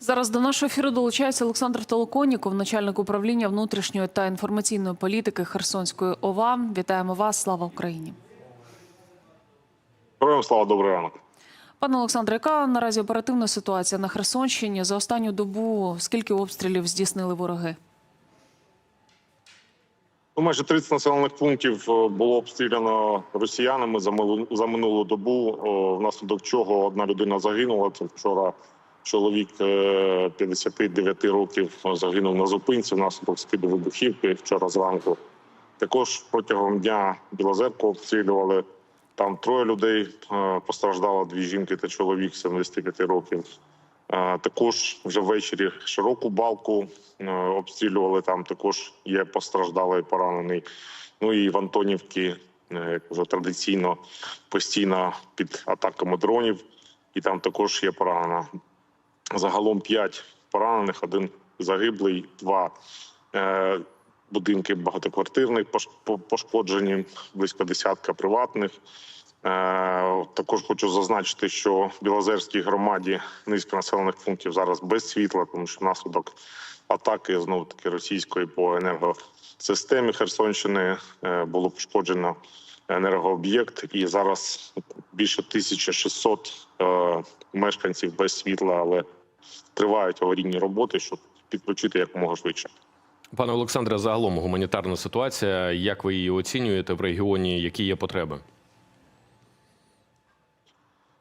Зараз до нашого ефіру долучається Олександр Толоконіков, начальник управління внутрішньої та інформаційної політики Херсонської ОВА. Вітаємо вас! Слава Україні! Героям слава добрий ранок. Пане Олександре, яка наразі оперативна ситуація на Херсонщині за останню добу? Скільки обстрілів здійснили вороги? Ну, майже 30 населених пунктів е, було обстріляно росіянами за минулу добу. Внаслідок чого одна людина загинула. Це вчора чоловік е, 59 років загинув на зупинці внаслідок скиду вибухівки вчора зранку. Також протягом дня Білозерку обстрілювали. Там троє людей е, постраждало, дві жінки та чоловік 75 років. Е, Також вже ввечері широку балку е, обстрілювали. Там також є постраждалий поранений. Ну і в Антонівці, е, як вже традиційно, постійно під атаками дронів, і там також є поранена. Загалом п'ять поранених, один загиблий, два е, будинки багатоквартирних пош- пошкоджені, близько десятка приватних. Е, Також хочу зазначити, що в Білозерській громаді низка населених пунктів зараз без світла, тому що внаслідок атаки знову таки російської по енергосистемі Херсонщини е, було пошкоджено енергооб'єкт, і зараз більше 1600 е, мешканців без світла, але тривають аварійні роботи, щоб підключити якомога швидше. Пане Олександре, загалом гуманітарна ситуація. Як ви її оцінюєте в регіоні? Які є потреби?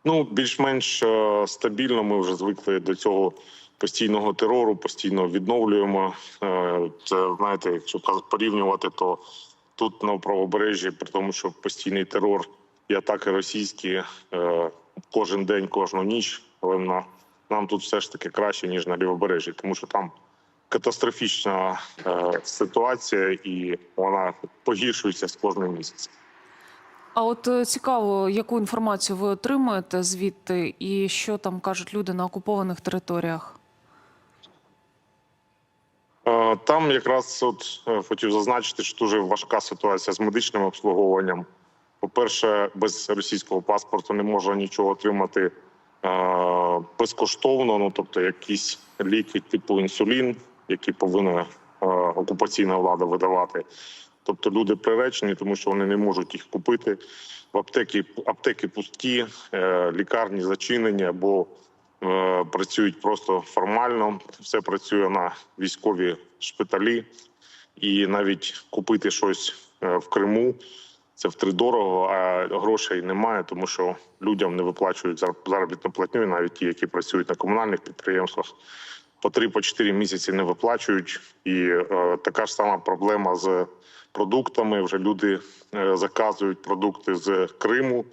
Ну, більш-менш е, стабільно. Ми вже звикли до цього постійного терору, постійно відновлюємо. Е, Це знаєте, якщо порівнювати, то тут на правобережжі, при тому, що постійний терор і атаки російські е, кожен день, кожну ніч, але на нам тут все ж таки краще ніж на лівобережжі, тому що там катастрофічна е, ситуація, і вона погіршується з кожним місяцем. А от е, цікаво, яку інформацію ви отримуєте звідти, і що там кажуть люди на окупованих територіях? Е, Там якраз от е, хотів зазначити, що дуже важка ситуація з медичним обслуговуванням. По-перше, без російського паспорту не можна нічого отримати безкоштовно. Ну тобто, якісь ліки, типу інсулін, які повинна окупаційна влада видавати. Тобто люди приречені, тому що вони не можуть їх купити. В аптеки аптеки пусті, е, лікарні зачинені або е, працюють просто формально. Все працює на військові шпиталі, і навіть купити щось е, в Криму це втридорого, а грошей немає, тому що людям не виплачують зар- заробітну платню, і навіть ті, які працюють на комунальних підприємствах. По три, по чотири місяці не виплачують, і е, така ж сама проблема з продуктами. Вже люди е, заказують продукти з Криму,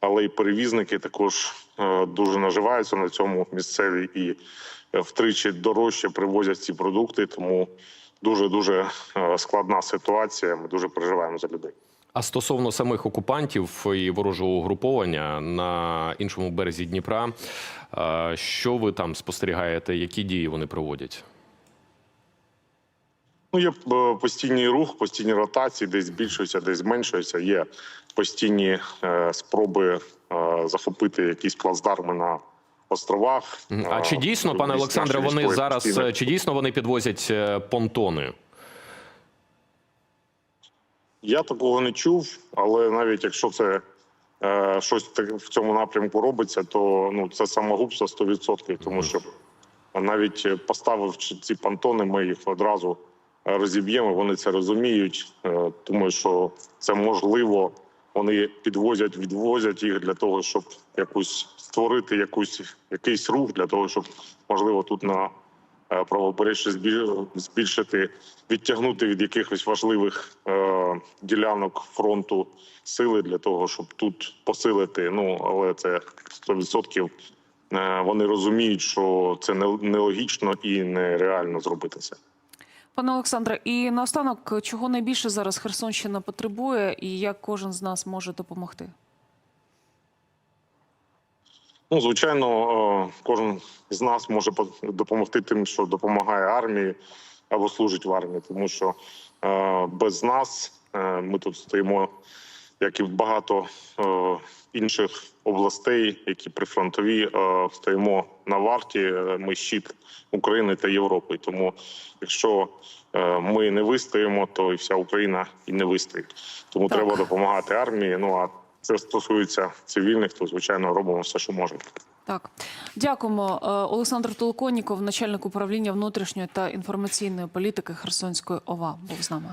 але і перевізники також е, дуже наживаються на цьому місцеві і е, втричі дорожче привозять ці продукти. Тому дуже дуже складна ситуація. Ми дуже переживаємо за людей. А стосовно самих окупантів і ворожого угруповання на іншому березі Дніпра, е, що ви там спостерігаєте? Які дії вони проводять? Ну, є е, постійний рух, постійні ротації, десь збільшується, десь зменшується. Є постійні е, спроби е, захопити якісь плацдарми на островах. А чи Е, дійсно, пане Олександре, вони зараз постійно- чи дійсно вони підвозять понтони? Я такого не чув, але навіть якщо це е, щось в цьому напрямку робиться, то ну це самогубство 100%, тому що навіть е, поставивши ці понтони, ми їх одразу е, розіб'ємо. Вони це розуміють. Е, Думаю, що це можливо. Вони підвозять, відвозять їх для того, щоб якусь створити якусь якийсь рух для того, щоб можливо тут на е, правобережжі збільшити, відтягнути від якихось важливих е, ділянок фронту сили для того, щоб тут посилити. Ну але це 100% е, вони розуміють, що це не- нелогічно і нереально зробити це. Пане Олександре, і наостанок, чого найбільше зараз Херсонщина потребує, і як кожен з нас може допомогти? Ну, звичайно, е, кожен з нас може по- допомогти тим, що допомагає армії або служить в армії, тому що е, без нас е, ми тут стоїмо як і багато інших областей, які прифронтові, стоїмо на варті. Ми щит України та Європи. Тому, якщо ми не вистоїмо, то і вся Україна і не вистоїть. Тому Так. треба допомагати армії. Ну а це стосується цивільних, то звичайно робимо все, що можемо. Так, дякуємо. Е, Олександр Толоконніков, начальник управління внутрішньої та інформаційної політики Херсонської ОВА, був з нами.